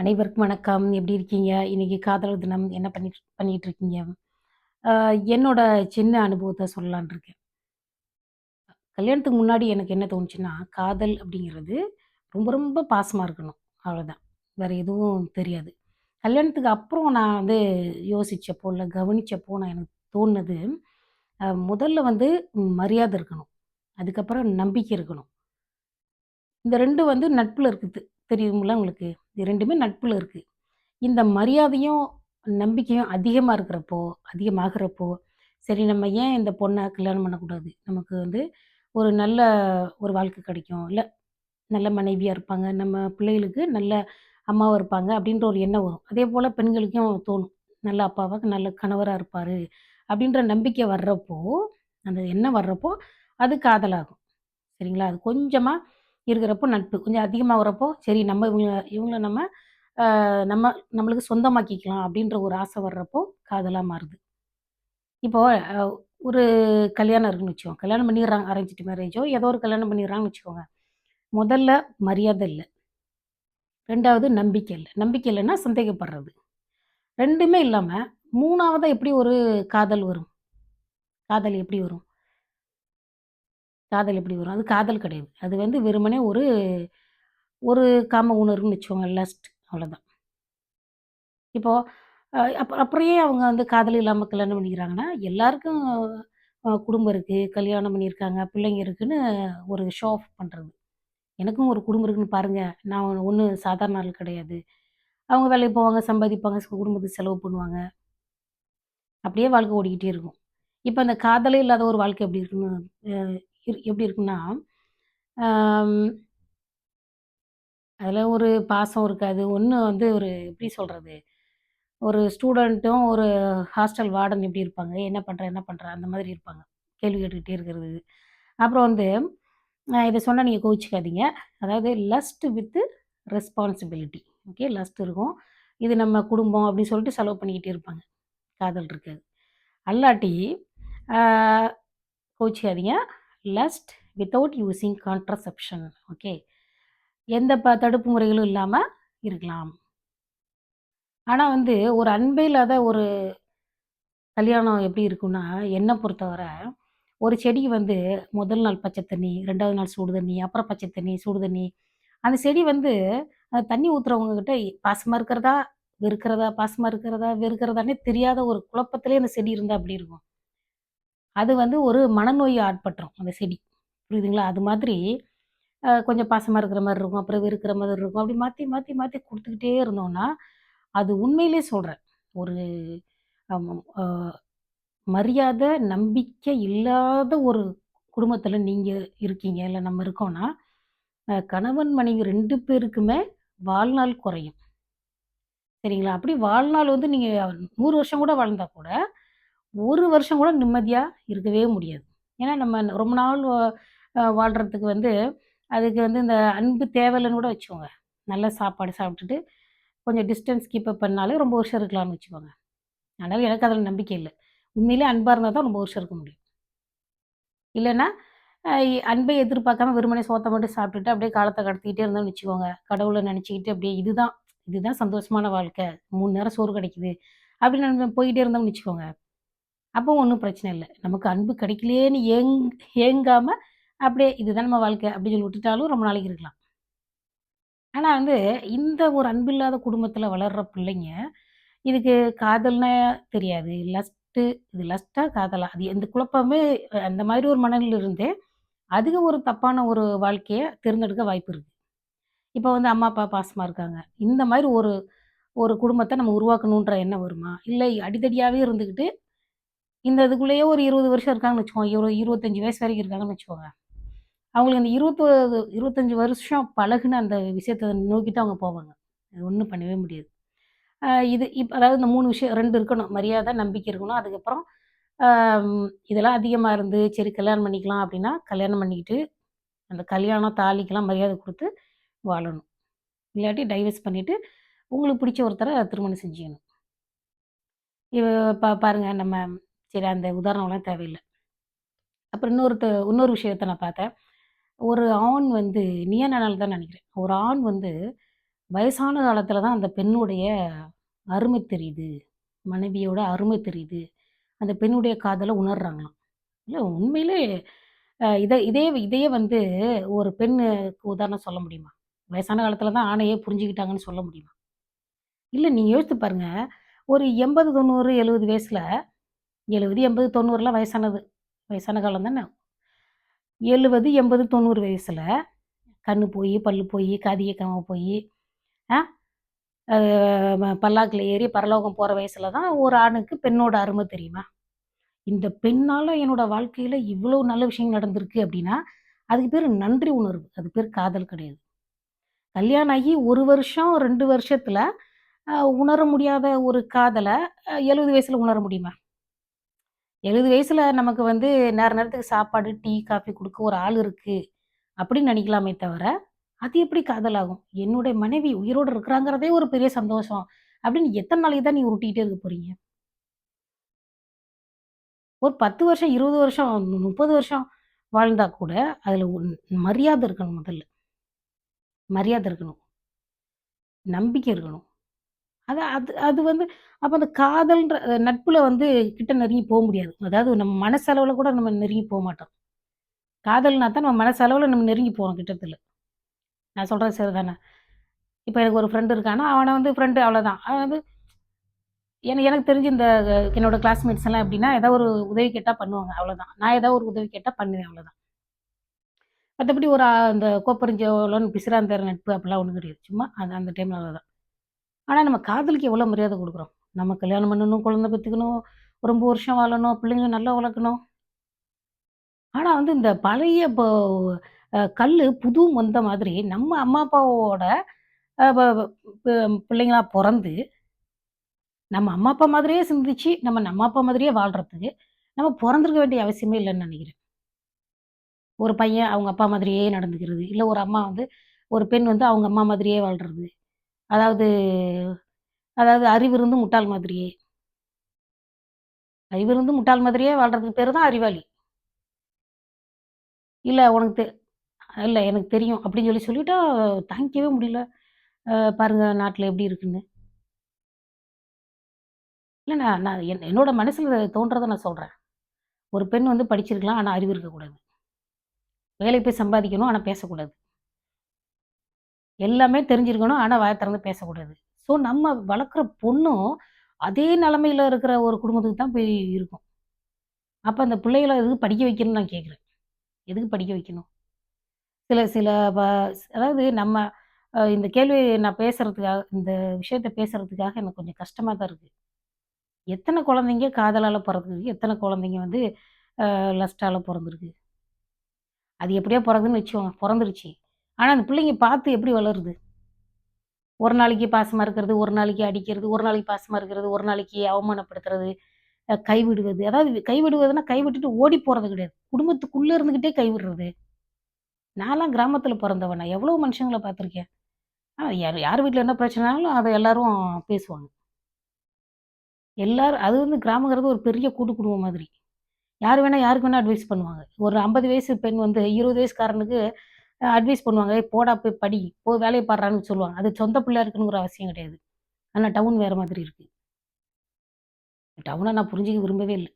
அனைவருக்கும் வணக்கம். எப்படி இருக்கீங்க? இன்னைக்கு காதலர் தினம். என்ன பண்ணி பண்ணிட்டு இருக்கீங்க? என்னோட சின்ன அனுபவத்தை சொல்லலான்னு இருக்கேன். கல்யாணத்துக்கு முன்னாடி எனக்கு என்ன தோணுச்சுன்னா, காதல் அப்படிங்கிறது ரொம்ப ரொம்ப பாசமாக இருக்கணும். அவ்வளோதான். வேற எதுவும் தெரியாது. கல்யாணத்துக்கு அப்புறம் நான் வந்து யோசித்தப்போ இல்லை கவனிச்சப்போ நான் எனக்கு தோணுனது, முதல்ல வந்து மரியாதை இருக்கணும். அதுக்கப்புறம் நம்பிக்கை இருக்கணும். இந்த ரெண்டு வந்து நட்பில் இருக்குது. தெரியுங்களா உங்களுக்கு? இது ரெண்டுமே நட்பில் இருக்குது இந்த மரியாதையும், நம்பிக்கையும் அதிகமாக இருக்கிறப்போ, அதிகமாகிறப்போ சரி நம்ம ஏன் இந்த பொண்ணை கல்யாணம் பண்ணக்கூடாது? நமக்கு வந்து ஒரு நல்ல ஒரு வாழ்க்கை கிடைக்கும். இல்லை நல்ல மனைவியாக இருப்பாங்க. நம்ம பிள்ளைகளுக்கு நல்ல அம்மாவாக இருப்பாங்க. அப்படின்ற ஒரு எண்ணம் வரும். அதே போல் பெண்களுக்கும் தோணும். நல்ல அப்பாவாக நல்ல கணவராக இருப்பார் அப்படின்ற நம்பிக்கை வர்றப்போ, அந்த எண்ணம் வர்றப்போ, அது காதலாகும். சரிங்களா? அது கொஞ்சமாக இருக்கிறப்போ நட்பு. கொஞ்சம் அதிகமாகிறப்போ வரப்போ, சரி நம்ம இவங்கள இவங்கள நம்ம நம்ம நம்மளுக்கு சொந்தமாக்கிக்கலாம் அப்படின்ற ஒரு ஆசை வர்றப்போ, காதலாக மாறுது. இப்போ ஒரு கல்யாணம் இருக்குன்னு வச்சுக்கோங்க. கல்யாணம் பண்ணிடுறாங்க. அரேஞ்சிட்டு மேரேஜோ ஏதோ ஒரு கல்யாணம் பண்ணிடுறாங்கன்னு வச்சுக்கோங்க. முதல்ல மரியாதை இல்லை ரெண்டாவது நம்பிக்கை இல்லை நம்பிக்கை இல்லைன்னா சந்தேகப்படுறது. ரெண்டுமே இல்லாமல் மூணாவதாக எப்படி ஒரு காதல் வரும்? காதல் எப்படி வரும்? காதல் எப்படி வரும்? அது காதல் கிடையாது. அது வந்து வெறுமனே ஒரு ஒரு காம உணர்வுன்னு வச்சுக்கோங்க. லஸ்ட் அவ்வளோதான். இப்போது அ அப் அப்புறம் அவங்க வந்து காதல் இல்லாமல் கல்யாணம் பண்ணிக்கிறாங்கன்னா, எல்லாருக்கும் குடும்பம் இருக்குது கல்யாணம் பண்ணியிருக்காங்க, பிள்ளைங்க இருக்குன்னு ஒரு ஷோ ஆஃப் பண்ணுறது எனக்கும் ஒரு குடும்பம் இருக்குன்னு பாருங்கள் நான் ஒன்றும் சாதாரண ஆள் கிடையாது. அவங்க வேலைக்கு போவாங்க, சம்பாதிப்பாங்க, குடும்பத்துக்கு செலவு பண்ணுவாங்க. அப்படியே வாழ்க்கை ஓடிக்கிட்டே இருக்கும். இப்போ அந்த காதலே இல்லாத ஒரு வாழ்க்கை எப்படி இருக்குன்னு எப்படி இருக்குன்னா, அதில் ஒரு பாசம் இருக்காது. ஒன்று வந்து ஒரு எப்படி சொல்கிறது ஒரு ஸ்டூடெண்ட்டும் ஒரு ஹாஸ்டல் வார்டன் எப்படி இருப்பாங்க? என்ன பண்ணுற என்ன பண்ணுற அந்த மாதிரி இருப்பாங்க. கேள்வி கேட்டுக்கிட்டே இருக்கிறது. அப்புறம் வந்து இதை சொன்னால் நீங்கள் கோவிச்சிக்காதீங்க அதாவது lust with responsibility. Okay. Lust இருக்கும். இது நம்ம குடும்பம் அப்படின்னு சொல்லிட்டு செலவு பண்ணிக்கிட்டே இருப்பாங்க. காதல் இருக்காது. அல்லாட்டி ஆ கோவிச்சுக்காதீங்க. Lust without using contraception. Okay. எந்த ப தடுப்பு முறைகளும் இல்லாமல் இருக்கலாம். ஆனால் வந்து ஒரு அன்பே இல்லாத ஒரு கல்யாணம் எப்படி இருக்கும்னா, என்னை பொறுத்தவரை ஒரு செடி வந்து முதல் நாள் பச்சை தண்ணி, ரெண்டாவது நாள் சூடு தண்ணி, அப்புறம் பச்சை தண்ணி, சூடு தண்ணி. அந்த செடி வந்து அந்த தண்ணி ஊற்றுறவங்க கிட்ட பாசமாக இருக்கிறதா, வெறுக்கிறதா, பாசமாக இருக்கிறதா, வெறுக்கிறதான்னே தெரியாத ஒரு குழப்பத்திலேயே அந்த செடி இருந்தால் அப்படி இருக்கும்? அது வந்து ஒரு மனநோய் ஆட்பட்டுரும் அந்த செடி. புரியுதுங்களா? அது மாதிரி கொஞ்சம் பாசமாக இருக்கிற மாதிரி இருக்கும். அப்புறம் இருக்கிற மாதிரி இருக்கும். அப்படி மாற்றி மாற்றி மாற்றி கொடுத்துக்கிட்டே இருந்தோம்னா, அது உண்மையிலேயே சொல்கிறேன் ஒரு மரியாதை, நம்பிக்கை இல்லாத ஒரு குடும்பத்தில் நீங்கள் இருக்கீங்க, இல்லை நம்ம இருக்கோம்னா, கணவன், மனைவி ரெண்டு பேருக்குமே வாழ்நாள் குறையும். சரிங்களா? அப்படி வாழ்நாள் வந்து நீங்கள் நூறு வருஷம் கூட வாழ்ந்தால் கூட, ஒரு வருஷம் கூட நிம்மதியாக இருக்கவே முடியாது. ஏன்னா நம்ம ரொம்ப நாள் வாழ்கிறதுக்கு வந்து, அதுக்கு வந்து இந்த அன்பு தேவையில்லைன்னு கூட வச்சுக்கோங்க. நல்ல சாப்பாடு சாப்பிட்டுட்டு, கொஞ்சம் டிஸ்டன்ஸ் கீப்பப் பண்ணாலே ரொம்ப வருஷம் இருக்கலாம்னு வச்சுக்கோங்க. அதனால் எனக்கு அதில் நம்பிக்கை இல்லை உண்மையிலே அன்பாக இருந்தால் தான் ரொம்ப வருஷம் இருக்க முடியும். இல்லைன்னா அன்பை எதிர்பார்க்காம வெறுமனே சோத்த மட்டும் சாப்பிட்டுட்டு அப்படியே காலத்தை கடத்திக்கிட்டே இருந்தோம்னு வச்சுக்கோங்க. கடவுளை நினச்சிக்கிட்டு அப்படியே இதுதான், இதுதான் சந்தோஷமான வாழ்க்கை. மூணு நேரம் சோறு கிடைக்குது. அப்படின்னு நம்ம போயிட்டே இருந்தோம்னு வச்சுக்கோங்க. அப்போ ஒன்றும் பிரச்சனை இல்லை நமக்கு அன்பு கிடைக்கலேன்னு ஏங் ஏங்காமல் அப்படியே இதுதான் நம்ம வாழ்க்கை அப்படின்னு சொல்லி விட்டுட்டாலும் ரொம்ப நாளைக்கு இருக்கலாம். ஆனால் வந்து இந்த ஒரு அன்பில்லாத குடும்பத்தில் வளர்கிற பிள்ளைங்க, இதுக்கு காதல்னா தெரியாது. லஸ்ட்டு இது லஸ்ட்டாக காதலா? அது எந்த குழப்பமே அந்த மாதிரி ஒரு மனநிலையில் இருந்தே, அதிக ஒரு தப்பான ஒரு வாழ்க்கையை தேர்ந்தெடுக்க வாய்ப்பு இருக்குது இப்போ வந்து அம்மா, அப்பா பாசமாக இருக்காங்க. இந்த மாதிரி ஒரு ஒரு குடும்பத்தை நம்ம உருவாக்கணுன்ற எண்ணம் வருமா? இல்லை அடித்தடியாகவே இருந்துக்கிட்டு இந்த இதுக்குள்ளேயே ஒரு 20 வருஷம் இருக்காங்கன்னு வச்சுக்கோங்க. ஒரு 25 வயசு வரைக்கும் இருக்காங்கன்னு வச்சுக்கோங்க. அவங்களுக்கு அந்த 20 25 வருஷம் பழகுன அந்த விஷயத்த நோக்கி தான் அவங்க போவாங்க. அது ஒன்றும் பண்ணவே முடியாது. இது இப்போ அதாவது இந்த மூணு விஷயம் ரெண்டு இருக்கணும். மரியாதை, நம்பிக்கை இருக்கணும். அதுக்கப்புறம் இதெல்லாம் அதிகமாக இருந்து, சரி கல்யாணம் பண்ணிக்கலாம் அப்படின்னா, கல்யாணம் பண்ணிக்கிட்டு, அந்த கல்யாணம், தாலிக்கெல்லாம் மரியாதை கொடுத்து வாழணும். இல்லாட்டி டைவர்ஸ் பண்ணிவிட்டு உங்களுக்கு பிடிச்ச ஒருத்தரை திருமணம் செஞ்சுக்கணும். இப்போ பா பாருங்கள் நம்ம சரி அந்த உதாரணம்லாம் தேவையில்லை அப்புறம் இன்னொருத்த இன்னொரு விஷயத்த நான் பார்த்தேன். ஒரு ஆண் வந்து நீயா தான் நினைக்கிறேன் ஒரு ஆண் வந்து வயசான காலத்தில் தான் அந்த பெண்ணுடைய அருமை தெரியுது. மனைவியோட அருமை தெரியுது. அந்த பெண்ணுடைய காதலை உணர்றாங்களாம். இல்லை உண்மையிலே இதை இதே இதையே வந்து ஒரு பெண்ணுக்கு உதாரணம் சொல்ல முடியுமா? வயசான காலத்தில் தான் ஆணையே புரிஞ்சுக்கிட்டாங்கன்னு சொல்ல முடியுமா? இல்லை நீங்கள் யோசித்து பாருங்கள் ஒரு எண்பது தொண்ணூறு எழுபது வயசில் 70, 80, 90லாம் வயசானது. வயசான காலம் தானே. எழுபது எண்பது தொண்ணூறு வயசில் கண்ணு போய் பல்லு போய் காது கேட்காம போயி, பல்லாக்கில் ஏறி பரலோகம் போகிற வயசில் தான் ஒரு ஆணுக்கு பெண்ணோட அருமை தெரியுமா? இந்த பெண்ணால் என்னோட வாழ்க்கையில் இவ்வளோ நல்ல விஷயம் நடந்திருக்கு அப்படின்னா அதுக்கு பேர் நன்றி உணர்வு. அது பேர் காதல் கிடையாது. கல்யாணம் ஆகி ஒரு வருஷம், ரெண்டு வருஷத்தில் உணர முடியாத ஒரு காதலை எழுபது வயசில் உணர முடியுமா? 70 வயசுல நமக்கு வந்து நேர நேரத்துக்கு சாப்பாடு, டீ, காஃபி கொடுக்க ஒரு ஆள் இருக்கு. அப்படின்னு நினைக்கலாமே தவிர, அது எப்படி காதல் ஆகும்? என்னுடைய மனைவி உயிரோடு இருக்கிறாங்கிறதே ஒரு பெரிய சந்தோஷம். அப்படின்னு எத்தனை நாளைக்கு தான் நீ உருட்டிகிட்டே இருக்க போறீங்க? ஒரு 10 வருஷம், 20 வருஷம், 30 வருஷம் வாழ்ந்தா கூட, அதில் மரியாதை இருக்கணும் முதல்ல. மரியாதை இருக்கணும். நம்பிக்கை இருக்கணும். அது அது அது வந்து அப்போ அந்த காதல்ன்ற நட்பில் நட்புல வந்து கிட்ட நெருங்கி போக முடியாது. அதாவது நம்ம மனசளவில் கூட நம்ம நெருங்கி போக மாட்டோம். காதல்னா தான் நம்ம மனசளவில் நம்ம நெருங்கி போவோம் கிட்டத்தில் நான் சொல்கிறது சரி தானே இப்போ எனக்கு ஒரு ஃப்ரெண்டு இருக்கானா அவனை வந்து ஃப்ரெண்டு அவ்வளோதான். அவன் வந்து எனக்கு எனக்கு தெரிஞ்சு இந்த என்னோடய என்னோட கிளாஸ்மேட்ஸ் எல்லாம் எப்படின்னா, ஏதோ ஒரு உதவி கேட்டால் பண்ணுவாங்க அவ்வளோதான். நான் ஏதோ ஒரு உதவி கேட்டால் பண்ணுவேன் அவ்வளோதான். மற்றபடி ஒரு அந்த கோப்பரிஞ்சோலன்னு பிசிராந்தையர் நட்பு அப்படிலாம் ஒன்றும் கிடையாது. சும்மா அந்த அந்த டைமில் அவ்வளோதான். ஆனால் நம்ம காதலுக்கு எவ்வளோ மரியாதை கொடுக்குறோம் நம்ம கல்யாணம் பண்ணணும், குழந்தை பெத்துக்கணும், ரொம்ப வருஷம் வாழணும், பிள்ளைங்கள நல்லா வளர்க்கணும். ஆனால் வந்து இந்த பழைய இப்போ கல் புது வந்த மாதிரி நம்ம அம்மா, அப்பாவோட அ பிறந்து பிள்ளைங்களா நம்ம அம்மா, அப்பா மாதிரியே சிந்திச்சு, நம்ம நம்ம அப்பா மாதிரியே வாழ்கிறதுக்கு நம்ம பிறந்திருக்க வேண்டிய அவசியமே இல்லைன்னு நினைக்கிறேன் ஒரு பையன் அவங்க அப்பா மாதிரியே நடந்துக்கிறது. இல்லை ஒரு அம்மா வந்து ஒரு பெண் வந்து அவங்க அம்மா மாதிரியே வாழ்கிறது அதாவது அதாவது அறிவு இருந்தும் முட்டாள் மாதிரியே. அறிவு இருந்தும் முட்டாள் மாதிரியே வாழ்றதுக்கு பேர் தான் அறிவாளி. இல்லை உனக்கு தெ இல்லை எனக்கு தெரியும் அப்படின்னு சொல்லி சொல்லிட்டா தாங்கிக்கவே முடியல. பாருங்கள் பாருங்க எப்படி இருக்குன்னு. இல்லை நான் நான் என் என்னோட மனசில் தோன்றதை நான் சொல்கிறேன் ஒரு பெண் வந்து படிச்சிருக்கலாம். ஆனால் அறிவு இருக்கக்கூடாது. வேலைக்கு போய் சம்பாதிக்கணும். ஆனால் பேசக்கூடாது. எல்லாமே தெரிஞ்சிருக்கணும். ஆனால் வாய திறந்து பேசக்கூடாது. ஸோ நம்ம வளர்க்குற பொண்ணும், அதே நிலமையில் இருக்கிற ஒரு குடும்பத்துக்கு தான் போய் இருக்கும். அப்போ அந்த பிள்ளைகள எதுக்கு படிக்க வைக்கணும்னு நான் கேட்குறேன் எதுக்கு படிக்க வைக்கணும்? சில சில அதாவது நம்ம இந்த கேள்வி நான் பேசுகிறதுக்காக இந்த விஷயத்த பேசுகிறதுக்காக எனக்கு கொஞ்சம் கஷ்டமாக தான் இருக்குது எத்தனை குழந்தைங்க காதலால் பிறந்துருக்கு எத்தனை குழந்தைங்க வந்து லஸ்டால் பிறந்திருக்கு அது எப்படியோ பிறகுன்னு வச்சுக்கோங்க. பிறந்துருச்சு ஆனால் அந்த பிள்ளைங்க பார்த்து எப்படி வளருது? ஒரு நாளைக்கு பாசமாக இருக்கிறது, ஒரு நாளைக்கு அடிக்கிறது, ஒரு நாளைக்கு பாசமாக இருக்கிறது, ஒரு நாளைக்கு அவமானப்படுத்துறது, கைவிடுவது. அதாவது கைவிடுவதுன்னா கைவிட்டுட்டு ஓடி போகிறது கிடையாது. குடும்பத்துக்குள்ளே இருந்துக்கிட்டே கைவிடுறது. நான்லாம் கிராமத்தில் பிறந்தவனா நான் எவ்வளோ மனுஷங்களை பார்த்துருக்கேன். ஆனால் யார் யார் வீட்டில் என்ன பிரச்சனைனாலும் அதை எல்லாரும் பேசுவாங்க. எல்லாரும் அது வந்து கிராமங்கிறது ஒரு பெரிய கூட்டு குடும்பம் மாதிரி. யார் வேணால் யாருக்கு வேணால் அட்வைஸ் பண்ணுவாங்க. ஒரு 50 வயசு பெண் வந்து 20 வயசுக்காரனுக்கு அட்வைஸ் பண்ணுவாங்க. போடா போய் படி, போய் வேலையை பாடுறான்னு சொல்லுவாங்க. அது சொந்த பிள்ளையா இருக்கணுங்கிற அவசியம் கிடையாது. ஆனால் டவுன் வேற மாதிரி இருக்கு. டவுனை நான் புரிஞ்சுக்க விரும்பவே இல்லை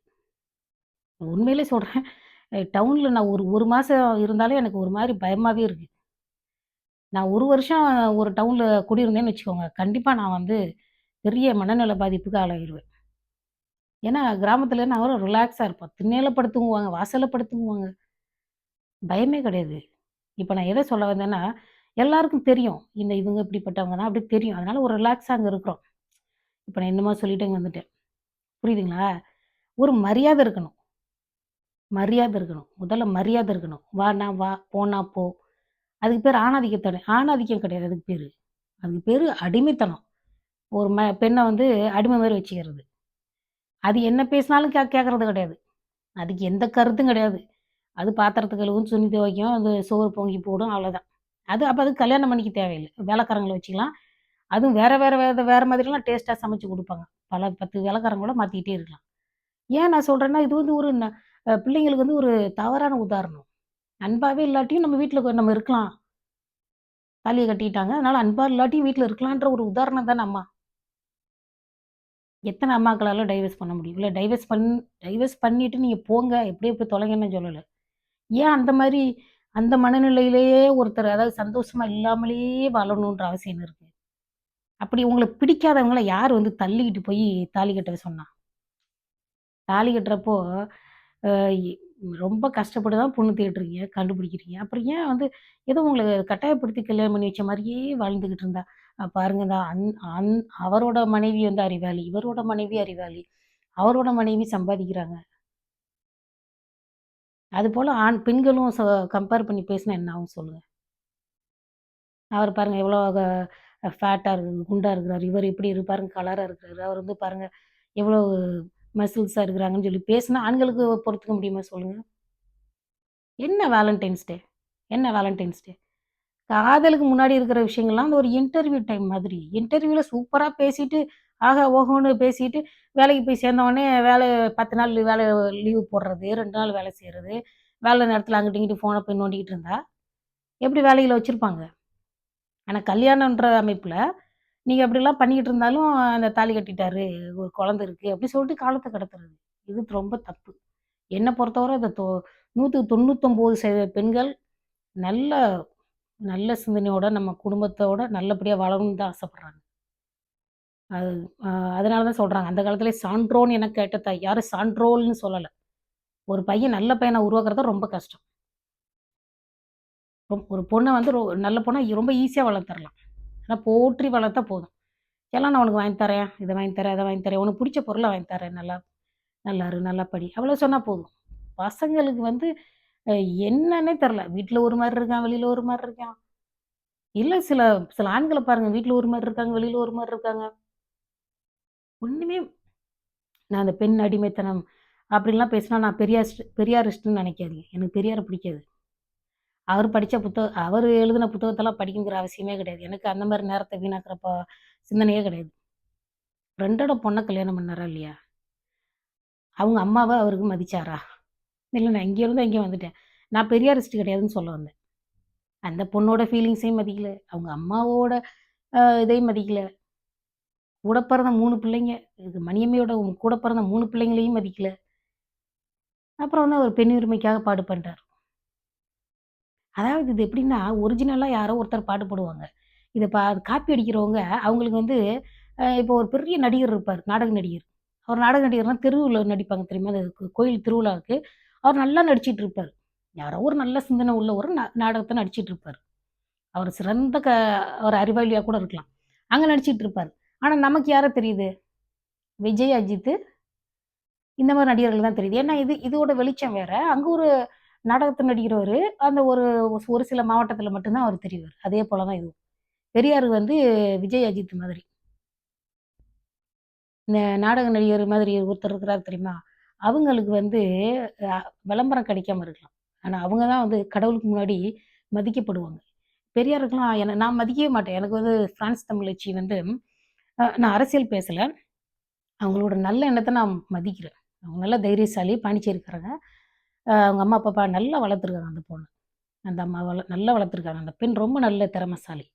உண்மையிலே சொல்கிறேன் டவுனில் நான் ஒரு ஒரு மாதம் இருந்தாலே எனக்கு ஒரு மாதிரி பயமாகவே இருக்கு. நான் ஒரு வருஷம் ஒரு டவுனில் குடியிருந்தேன்னு வச்சுக்கோங்க. கண்டிப்பாக நான் வந்து பெரிய மனநல பாதிப்புக்கு ஆளாகிடுவேன் ஏன்னா கிராமத்தில் நான் ரிலாக்ஸா இருப்போம். திண்ணையில படுத்துங்குவாங்க தூங்குவாங்க, படுத்துங்குவாங்க பயமே கிடையாது. இப்போ நான் எதை சொல்ல வந்தேன்னா, எல்லாருக்கும் தெரியும். இந்த இவங்க இப்படிப்பட்டவங்க தான் அப்படி தெரியும். அதனால ஒரு ரிலாக்ஸாக அங்கே இருக்கிறோம். இப்போ நான் என்னமோ சொல்லிட்டு வந்துட்டேன். புரியுதுங்களா? ஒரு மரியாதை இருக்கணும். மரியாதை இருக்கணும். முதல்ல மரியாதை இருக்கணும். வானா வா, போனா போ. அதுக்கு பேர் ஆணாதிக்கத்தானே ஆணாதிக்கம் கிடையாது அதுக்கு பேர் அதுக்கு பேர் அடிமைத்தனம். ஒரு ம பெண்ணை வந்து அடிமை மாதிரி வச்சுக்கிறது. அது என்ன பேசினாலும் கே கேட்கறது கிடையாது. அதுக்கு எந்த கருத்தும் கிடையாது. அது பாத்திரத்து கழுவும், துணி துவைக்கும், அது சோறு பொங்கி போடும் அவ்வளோதான். அது அப்போ அது கல்யாணம் பண்ணிக்க தேவையில்லை வேலைக்காரங்களை வச்சுக்கலாம். அதுவும் வேறு வேறு வேறு வேறு மாதிரிலாம் டேஸ்ட்டாக சமைச்சு கொடுப்பாங்க பல 10 வேலைக்காரங்களோட மாற்றிக்கிட்டே இருக்கலாம். ஏன் நான் சொல்கிறேன்னா இது வந்து ஒரு ந பிள்ளைங்களுக்கு வந்து ஒரு தவறான உதாரணம். அன்பாவே இல்லாட்டியும் நம்ம வீட்டில் நம்ம இருக்கலாம். தாலியை கட்டிட்டாங்க. அதனால அன்பா இல்லாட்டியும் வீட்டில் இருக்கலான்ற ஒரு உதாரணம் தானே அம்மா. எத்தனை அம்மாக்களால் டைவர்ஸ் பண்ண முடியும்? இல்லை டைவர்ஸ் பண் டைவர்ஸ் பண்ணிட்டு நீங்கள் போங்க, எப்படியே போய் தொலைங்கன்னு சொல்லலை ஏன் அந்த மாதிரி அந்த மனநிலையிலேயே ஒருத்தர் அதாவது சந்தோஷமா இல்லாமலேயே வாழணுன்ற அவசியம் இருக்குது இருக்கு? அப்படி உங்களை பிடிக்காதவங்கள யார் வந்து தள்ளிக்கிட்டு போய் தாலி கட்ட சொன்னா? தாலி கட்டுறப்போ, ரொம்ப கஷ்டப்பட்டு தான் பொண்ணு தேடுறீங்க, கண்டுபிடிக்கிறீங்க. அப்புறம் ஏன் வந்து ஏதோ உங்களை கட்டாயப்படுத்தி கல்யாணம் பண்ணி வச்ச மாதிரியே வாழ்ந்துக்கிட்டு இருந்தா, பாருங்க தான் அந் அந் அவரோட மனைவி வந்து அறிவாளி, இவரோட மனைவி அறிவாளி, அவரோட மனைவி சம்பாதிக்கிறாங்க. அதுபோல் ஆண் பெண்களும் ச கம்பேர் பண்ணி பேசினா என்ன ஆகும் சொல்லுங்கள் அவர் பாருங்கள் எவ்வளோ ஃபேட்டாக ஃபேட்டா இருக்கு இருக்கிறார் இவர் இப்படி இரு கலராக இருக்கிறாரு. அவர் வந்து பாருங்கள் எவ்வளோ மசில்ஸாக இருக்கிறாங்கன்னு சொல்லி பேசினா ஆண்களுக்கு பொறுத்துக்க முடியுமா சொல்லுங்கள் என்ன வேலண்டைன்ஸ் டே? என்ன வேலண்டைன்ஸ் டே? காதலுக்கு முன்னாடி இருக்கிற விஷயங்கள்லாம் அந்த ஒரு இன்டர்வியூ டைம் மாதிரி. இன்டர்வியூவில் சூப்பராக பேசிட்டு, ஆகா ஓஹோன்னு பேசிட்டு, வேலைக்கு போய் சேர்ந்தவொடனே வேலை 10 நாள் வேலை லீவு போடுறது, ரெண்டு நாள் வேலை செய்கிறது வேலை நேரத்தில் அங்கிட்டும் இங்கிட்டும் ஃபோனை போய் நோண்டிக்கிட்டு இருந்தா, எப்படி வேலையில் வச்சுருப்பாங்க ஆனால் கல்யாணம்ன்ற அமைப்பில் நீங்கள் அப்படிலாம் பண்ணிக்கிட்டு இருந்தாலும், அந்த தாலி கட்டிட்டாரு, ஒரு குழந்தை இருக்குது அப்படி சொல்லிட்டு காலத்தை கடத்துறது. இது ரொம்ப தப்பு. என்னை பொறுத்தவரை அந்த தொ 199% பெண்கள் நல்ல நல்ல சிந்தனையோட, நம்ம குடும்பத்தோட நல்லபடியாக வளரணும்னு தான் ஆசைப்பட்றாங்க அது அதனால தான் சொல்கிறாங்க அந்த காலத்துலேயே சான்றோன்னு என கேட்ட தாய். யாரும் சான்றோல்னு சொல்லலை ஒரு பையன் நல்ல பையனை உருவாக்குறது ரொம்ப கஷ்டம். ரொம் ஒரு பொண்ணை வந்து ரொ நல்ல பொண்ணை ரொம்ப ஈஸியாக வளர்த்தரலாம். ஆனால் போற்றி வளர்த்தா போதும். எல்லாம் நான் உனக்கு வாங்கி தரேன், இதை வாங்கி தரேன், அதை வாங்கி தரேன். உனக்கு பிடிச்ச பொருளை வாங்கி தரேன். நல்லா நல்லா இரு, நல்லா படி. அவ்வளோ சொன்னால் போதும். பசங்களுக்கு வந்து என்னன்னே தெரில வீட்டில் ஒரு மாதிரி இருக்கான், வெளியில் ஒரு மாதிரி இருக்கான். இல்லை சில சில ஆண்களை பாருங்கள் வீட்டில் ஒரு மாதிரி இருக்காங்க, வெளியில் ஒரு மாதிரி இருக்காங்க. ஒன்றுமே நான் அந்த பெண் அடிமைத்தனம் அப்படிலாம் பேசினா நான் பெரியார் பெரியாரிஸ்ட்னு நினைக்காதீங்க எனக்கு பெரியாரை பிடிக்காது. அவர் படித்த புத்தக அவர் எழுதின புத்தகத்தெல்லாம் படிக்கணுங்கிற அவசியமே கிடையாது. எனக்கு அந்த மாதிரி நேரத்தை வீணாக்குற சிந்தனையே கிடையாது. ஃப்ரெண்டோட பொண்ணை கல்யாணம் பண்ணாரா இல்லையா? அவங்க அம்மாவை அவருக்கு மதிச்சாரா? இல்லை நான் இங்கேருந்து இங்கே வந்துட்டேன். நான் பெரியாரிஸ்ட் கிடையாதுன்னு சொல்ல வந்தேன். அந்த பொண்ணோட ஃபீலிங்ஸையும் மதிக்கல. அவங்க அம்மாவோட இதையும் மதிக்கலை கூட பிறந்த மூணு பிள்ளைங்க. இது மணியம்மையோட கூட பிறந்த மூணு பிள்ளைங்களையும் மதிக்கல. அப்புறம் வந்து அவர் பெண் உரிமைக்காக பாடுபட்டார். அதாவது இது எப்படின்னா, ஒரிஜினலா யாரோ ஒருத்தர் பாட்டு பாடுவாங்க. இதை பா காப்பி அடிக்கிறவங்க அவங்களுக்கு வந்து இப்போ ஒரு பெரிய நடிகர் இருப்பார். நாடக நடிகர். அவர் நாடக நடிகர்னா தெருவில் நடிப்பாங்க தெரியுமா? அந்த கோயில் திருவிழாவுக்கு அவர் நல்லா நடிச்சிட்டு இருப்பார் யாரோ ஒரு நல்ல சிந்தனை உள்ள ஒரு நாடகத்தை நடிச்சிட்டு இருப்பார் அவர் சிறந்த க ஒரு அறிவாளியாக கூட இருக்கலாம். அங்கே நடிச்சிட்டு இருப்பார் ஆனால் நமக்கு யாரை தெரியுது? விஜய், அஜித்து இந்த மாதிரி நடிகர்கள் தான் தெரியுது. ஏன்னா இது இதோட வெளிச்சம் வேற. அங்கே ஒரு நாடகத்துல நடிக்கிறவர் அந்த ஒரு ஒரு சில மாவட்டத்தில் மட்டும்தான் அவர் தெரிவாரு. அதே போல தான் இதுவும். பெரியார் வந்து விஜய், அஜித் மாதிரி. இந்த நாடக நடிகர் மாதிரி ஒருத்தர் இருக்கிறார் தெரியுமா? அவங்களுக்கு வந்து விளம்பரம் கிடைக்காம இருக்கலாம். ஆனால் அவங்க தான் வந்து கடவுளுக்கு முன்னாடி மதிக்கப்படுவாங்க. பெரியாருக்கெல்லாம் என நான் மதிக்கவே மாட்டேன். எனக்கு வந்து பிரான்ஸ் தமிழச்சி வந்து நான் அரசியல் பேசலை அவங்களோட நல்ல எண்ணத்தை நான் மதிக்கிறேன். அவங்க நல்ல தைரியசாலி, பாண்டிச்சேரிக்காரங்க. அவங்க அம்மா, அப்பா நல்லா வளர்த்துருக்காங்க அந்த பொண்ணு அந்த அம்மா வள நல்லா வளர்த்துருக்காங்க. அந்த பெண் ரொம்ப நல்ல திறமைசாலி.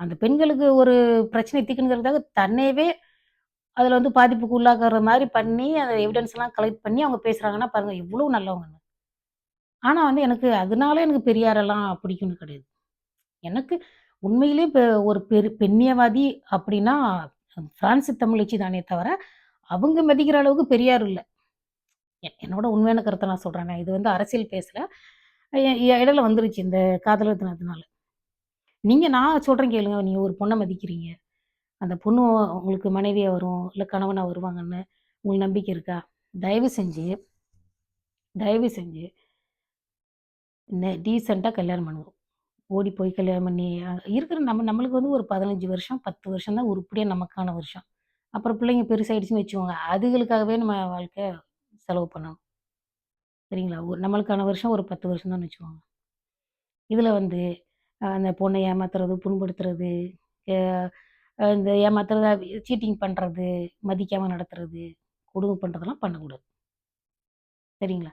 அந்த பெண்களுக்கு ஒரு பிரச்சனை தீக்குங்கிறதுக்காக தன்னையவே அதில் வந்து பாதிப்புக்கு உள்ளாக்குற மாதிரி பண்ணி, அந்த எவிடன்ஸ்லாம் கலெக்ட் பண்ணி அவங்க பேசுகிறாங்கன்னா பாருங்கள் எவ்வளோ நல்லவங்கன்னு. ஆனால் வந்து எனக்கு அதனால எனக்கு பெரியாரெல்லாம் பிடிக்கும்னு கிடையாது. எனக்கு உண்மையிலேயே பெ ஒரு பெரு பெண்ணியவாதி அப்படின்னா, பிரான்ஸ் தமிழச்சி தானே தவிர, அவங்க மதிக்கிற அளவுக்கு பெரியார் இல்லை என்னோட உண்மையான கருத்தை நான் சொல்கிறேன் இது வந்து அரசியல் பேசல. இடையில வந்துருச்சு இந்த காதலர் தினத்தினால. நீங்கள் நான் சொல்கிறேன் கேளுங்க. நீங்கள் ஒரு பொண்ணை மதிக்கிறீங்க. அந்த பொண்ணு உங்களுக்கு மனைவியாக வரும், இல்லை கணவனாக வருவாங்கன்னு உங்களுக்கு நம்பிக்கை இருக்கா? தயவு செஞ்சு தயவு செஞ்சு இந்த டீசெண்டாக கல்யாணம் பண்ணுவோம் ஓடி போய் கல்யாணம் பண்ணி இருக்கிற நம்ம நம்மளுக்கு வந்து ஒரு 15 வருஷம், 10 வருஷம் தான் உருப்படியாக நமக்கான வருஷம். அப்புறம் பிள்ளைங்க பெருசாயிடுச்சுன்னு வச்சுக்கோங்க, அதுகளுக்காகவே நம்ம வாழ்க்கை செலவு பண்ணணும். சரிங்களா? ஒரு நம்மளுக்கான வருஷம் ஒரு 10 வருஷம் தான் வச்சுக்கோங்க. இதில் வந்து அந்த பொண்ணை ஏமாத்துறது, புண்படுத்துறது, இந்த ஏமாத்துறது, சீட்டிங் பண்ணுறது மதிக்காமல் நடத்துறது, கொடுமை பண்ணுறதெல்லாம் பண்ணக்கூடாது. சரிங்களா?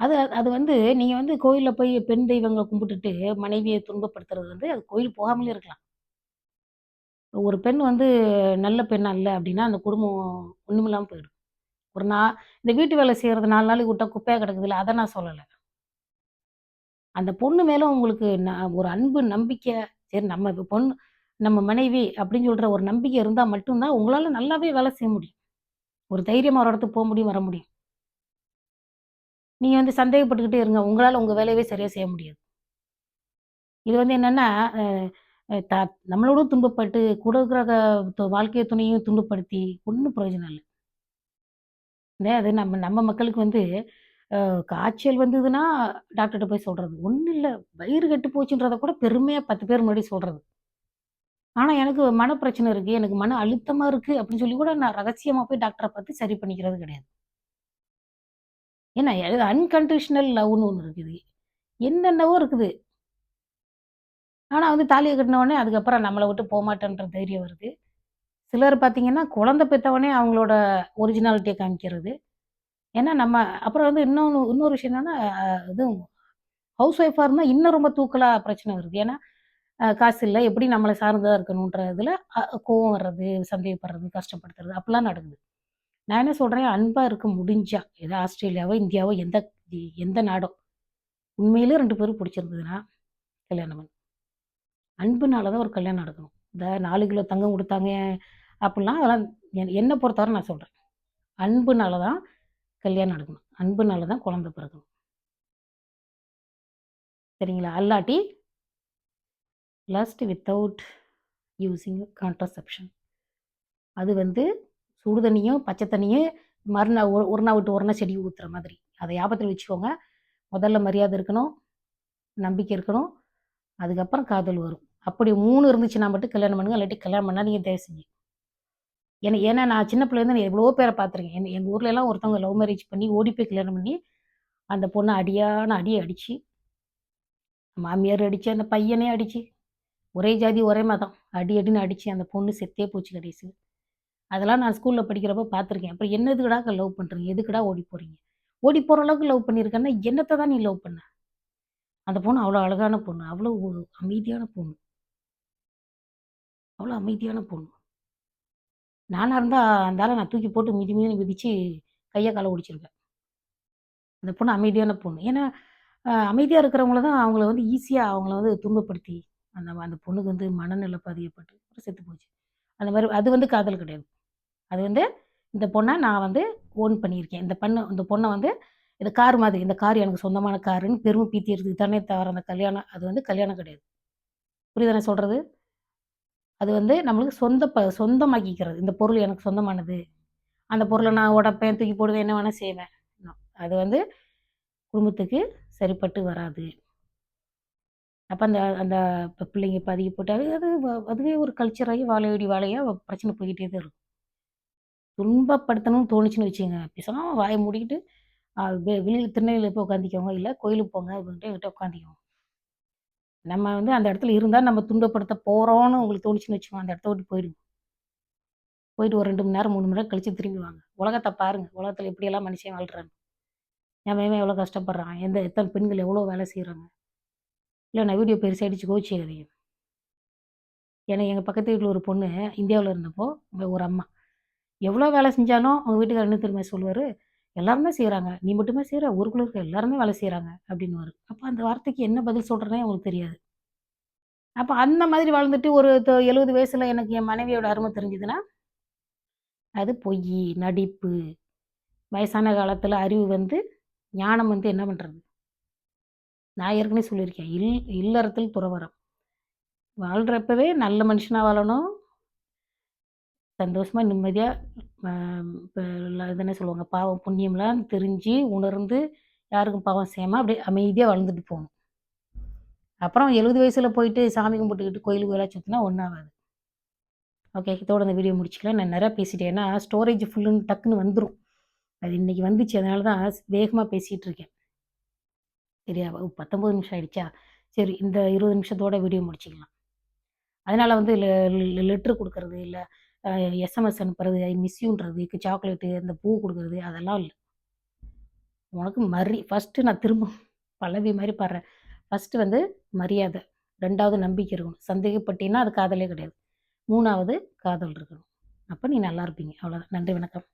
அது அது வந்து நீங்க வந்து கோயில்ல போய் பெண் தெய்வங்கள கும்பிட்டுட்டு மனைவிய துன்பப்படுத்துறது வந்து அது கோயில் போகாமலே இருக்கலாம். ஒரு பெண் வந்து நல்ல பெண் அல்ல அப்படின்னா அந்த குடும்பம் ஒண்ணுமில்லாம போயிடும். ஒரு நா இந்த வீட்டு வேலை செய்றது 4 நாளைக்கு விட்டா குப்பையா கிடக்குதுல்ல, அத நான் சொல்லல. அந்த பொண்ணு மேல உங்களுக்கு ந ஒரு அன்பு, நம்பிக்கை, சரி நம்ம இப்ப பொண்ணு நம்ம மனைவி அப்படின்னு சொல்ற ஒரு நம்பிக்கை இருந்தா மட்டும் தான் உங்களால நல்லாவே வேலை செய்ய முடியும். ஒரு தைரியமா ஒரு இடத்துக்கு போ முடியும், வர முடியும். நீங்கள் வந்து சந்தேகப்பட்டுக்கிட்டே இருங்க. உங்களால் உங்கள் வேலையவே சரியாக செய்ய முடியாது. இது வந்து என்னென்னா த நம்மளோட துன்பப்பட்டு கூட இருக்கிற வாழ்க்கை துணையும் துன்பப்படுத்தி ஒன்றும் பிரயோஜனம் இல்லை இந்த அது நம்ம நம்ம மக்களுக்கு வந்து காய்ச்சல் வந்ததுன்னா டாக்டர்கிட்ட போய் சொல்கிறது ஒன்றும் இல்லை வயிறு கெட்டு போச்சுன்றத கூட பெருமையாக பத்து பேர் முன்னாடி சொல்கிறது ஆனால் எனக்கு மன பிரச்சனை இருக்குது எனக்கு மன அழுத்தமாக இருக்குது அப்படின்னு சொல்லி கூட நான் ரகசியமாக போய் டாக்டரை பார்த்து சரி பண்ணிக்கிறது கிடையாது. ஏன்னா அன்கண்டிஷ்னல் லவ்னு ஒன்று இருக்குது. என்னென்னவோ இருக்குது. ஆனால் வந்து தாலியை கட்டினவொடனே அதுக்கப்புறம் நம்மளை விட்டு போகமாட்டேன்ற தைரியம் வருது. சிலர் பார்த்தீங்கன்னா, குழந்தை பெற்றவொடனே அவங்களோட ஒரிஜினாலிட்டியை காமிக்கிறது. ஏன்னா நம்ம அப்புறம் வந்து இன்னொன்று இன்னொரு விஷயம் என்னன்னா, இதுவும் ஹவுஸ் ஒய்ஃபாக இருந்தால் இன்னும் ரொம்ப தூக்கலாக பிரச்சனை வருது. ஏன்னா, காசு இல்லை எப்படி நம்மளை சார்ந்து தான் இருக்கணுன்ற இதில் கோவம் வர்றது, சந்தேகப்படுறது, கஷ்டப்படுத்துறது அப்படிலாம் நடக்குது. நான் என்ன சொல்கிறேன் அன்பாக இருக்க முடிஞ்சா, ஏதோ ஆஸ்திரேலியாவோ, இந்தியாவோ எந்த எந்த நாடோ, உண்மையிலே ரெண்டு பேரும் பிடிச்சிருந்ததுன்னா, கல்யாணம் பண்ணு. அன்புனால தான் ஒரு கல்யாணம் நடக்கணும். இந்த நாலு கிலோ தங்கம் கொடுத்தாங்க அப்படிலாம் அதெல்லாம் என் பொறுத்தவரை நான் சொல்கிறேன் அன்புனால தான் கல்யாணம் நடக்கணும். அன்புனால தான் குழந்தை பிறக்கணும். சரிங்களா? அல்லாட்டி லஸ்ட் வித்தவுட் யூஸிங் கான்ட்ரசெப்ஷன். அது வந்து சுடு தண்ணியும், பச்சை தண்ணியும் மறுநாள் ஒரு நாள் விட்டு ஒரு நாள் செடிக்கு ஊற்றுற மாதிரி. அதை ஞாபகத்தில் வச்சுக்கோங்க. முதல்ல மரியாதை இருக்கணும், நம்பிக்கை இருக்கணும், அதுக்கப்புறம் காதல் வரும். அப்படி மூணு இருந்துச்சுன்னா மட்டும் கல்யாணம் பண்ணுங்க. இல்லாட்டி கல்யாணம் பண்ணாதீங்க தயவு செஞ்சு. ஏன்னா ஏன்னா நான் சின்ன பிள்ளைலேருந்து நான் எவ்வளோ பேரை பார்த்துருக்கேன். என் எங்கள் ஊர்லலாம் ஒருத்தவங்க லவ் மேரேஜ் பண்ணி ஓடி போய் கல்யாணம் பண்ணி, அந்த பொண்ணை அடியான அடி அடிச்சு, மாமியார் அடித்து அந்த பையனே அடித்து ஒரே ஜாதி ஒரே மதம். அடி அடின்னு அடிச்சு அந்த பொண்ணு செத்தே போச்சு கடைசியில் அதெல்லாம் நான் ஸ்கூலில் படிக்கிறப்போ பார்த்துருக்கேன். அப்புறம் என்ன எதுக்குடா லவ் பண்ணுறீங்க எதுக்குடா ஓடி போறீங்க? ஓடி போகிற அளவுக்கு லவ் பண்ணியிருக்கேன்னா என்னத்தை தான் நீ லவ் பண்ண? அந்த பொண்ணு அவ்வளோ அழகான பொண்ணு. அவ்வளோ அமைதியான பொண்ணு. அவ்வளோ அமைதியான பொண்ணு. நானாக இருந்தால் அந்தால நான் தூக்கி போட்டு மிதி மிதி மிதித்து கையை காலை ஒடிச்சிருக்கேன் அந்த பொண்ணு அமைதியான பொண்ணு. ஏன்னா, அமைதியாக இருக்கிறவங்கள தான் அவங்கள வந்து ஈஸியாக அவங்கள வந்து துன்பப்படுத்தி, அந்த அந்த பொண்ணுக்கு வந்து மனநிலை பாதிக்கப்பட்டு செத்து போச்சு. அந்த மாதிரி அது வந்து காதல் கிடையாது. அது வந்து இந்த பொண்ணை நான் வந்து ஓன் பண்ணியிருக்கேன். இந்த பொண்ணு இந்த பொண்ணை வந்து இந்த கார் மாதிரி. இந்த கார் எனக்கு சொந்தமான காருன்னு பெருமை பீத்திக்கிறதுக்கு தானே தவிர அந்த கல்யாணம் அது வந்து கல்யாணம் கிடையாது. புரியுதானே சொல்கிறது அது வந்து நம்மளுக்கு சொந்த ப சொந்தமாக்கிக்கிறது. இந்த பொருள் எனக்கு சொந்தமானது. அந்த பொருளை நான் உடைப்பேன், தூக்கி போடுவேன், என்ன வேணால் செய்வேன். அது வந்து குடும்பத்துக்கு சரிப்பட்டு வராது. அப்போ அந்த அந்த இப்போ பிள்ளைங்க பாதிக்கப்பட்டு அது அது அதுவே ஒரு கல்ச்சராகி வாழையடி வாழையாக பிரச்சனை போய்கிட்டே தான் இருக்கும். துன்பப்படுத்தணும்னு தோணுச்சுன்னு வச்சுங்க பேசாம வாய மூடிக்கிட்டு வெளியில் திருநெல்வேலியில் போய் உட்காந்துக்கோங்க. இல்லை கோயிலுக்கு போங்க அப்படின்ட்டு என்கிட்ட உட்காந்துக்கோங்க. நம்ம வந்து அந்த இடத்துல இருந்தால் நம்ம துன்பப்படுத்த போகிறோன்னு உங்களுக்கு தோணுச்சுன்னு வச்சுக்கோங்க, அந்த இடத்த விட்டு போயிடுங்க. போயிட்டு ஒரு ரெண்டு மணி நேரம், மூணு மணி நேரம் கழிச்சு திரும்பி வாங்க. உலகத்தை பாருங்க. உலகத்தில் எப்படியெல்லாம் மனுஷன் வாழ்றான்னு. என் மகன் எவ்வளோ கஷ்டப்படுறான். எந்த எத்தனை பெண்கள் எவ்வளோ வேலை செய்கிறாங்க இல்லை நான் வீடியோ பெருசாயிடுச்சு கோச்சிக்காதீங்க ஏன்னா எங்கள் பக்கத்து வீட்டில் ஒரு பொண்ணு இந்தியாவில் இருந்தப்போ, ஒரு அம்மா. எவ்வளோ வேலை செஞ்சாலும் அவங்க வீட்டுக்காரர் என்ன திரும்ப சொல்லுவார் எல்லாருமே செய்கிறாங்க நீ மட்டுமே செய்கிற ஊருக்குள்ள இருக்க எல்லாருமே வேலை செய்கிறாங்க அப்படின்னு அப்போ அந்த வார்த்தைக்கு என்ன பதில் சொல்கிறேனே அவங்களுக்கு தெரியாது. அப்போ அந்த மாதிரி வாழ்ந்துட்டு ஒரு எழுபது வயசில் எனக்கு என் மனைவியோட அருமை தெரிஞ்சதுன்னா அது பொய் நடிப்பு. வயசான காலத்தில் அறிவு வந்து ஞானம் வந்து என்ன பண்ணுறது நான் ஏற்கனவே சொல்லியிருக்கேன். இல் இல்லறத்தில் துறவரம் வாழ்கிறப்பவே நல்ல மனுஷனாக வாழணும். சந்தோஷமா, நிம்மதியா இப்போ என்ன சொல்லுவாங்க, பாவம், புண்ணியம்லாம் தெரிஞ்சு, உணர்ந்து, யாருக்கும் பாவம் செய்யாமல் அப்படியே அமைதியாக வளர்ந்துட்டு போகணும் அப்புறம் 70 வயசுல போயிட்டு சாமி கும்பிட்டுக்கிட்டு கோயிலுக்கு கோயிலா சுற்றினா ஒன்றாகாது ஆகாது. ஓகே. இதோட அந்த வீடியோ முடிச்சுக்கலாம். நான் நிறையா பேசிட்டேன். ஏன்னா ஸ்டோரேஜ் ஃபுல்லுன்னு டக்குன்னு வந்துடும் அது இன்னைக்கு வந்துச்சு. அதனால தான் வேகமா பேசிகிட்டு இருக்கேன். சரியா? 19 நிமிஷம் ஆயிடுச்சா? சரி இந்த 20 நிமிஷத்தோட வீடியோ முடிச்சுக்கலாம். அதனால வந்து லெட்ரு கொடுக்கறது இல்லை எஸ்எம்எஸ் அனுப்புறது, ஐ மிஸ் யூன்றது, சாக்லேட்டு, அந்த பூ கொடுக்குறது அதெல்லாம் இல்லை. உனக்கு மரி ஃபஸ்ட்டு நான் திரும்ப பல்லவி மாதிரி பாடுறேன். ஃபஸ்ட்டு வந்து மரியாதை ரெண்டாவது நம்பிக்கை இருக்கணும். சந்தேகப்பட்டீங்கன்னா அது காதலே கிடையாது. மூணாவது காதல் இருக்கணும். அப்போ நீ நல்லா இருப்பீங்க. அவ்வளோதான் நன்றி வணக்கம்.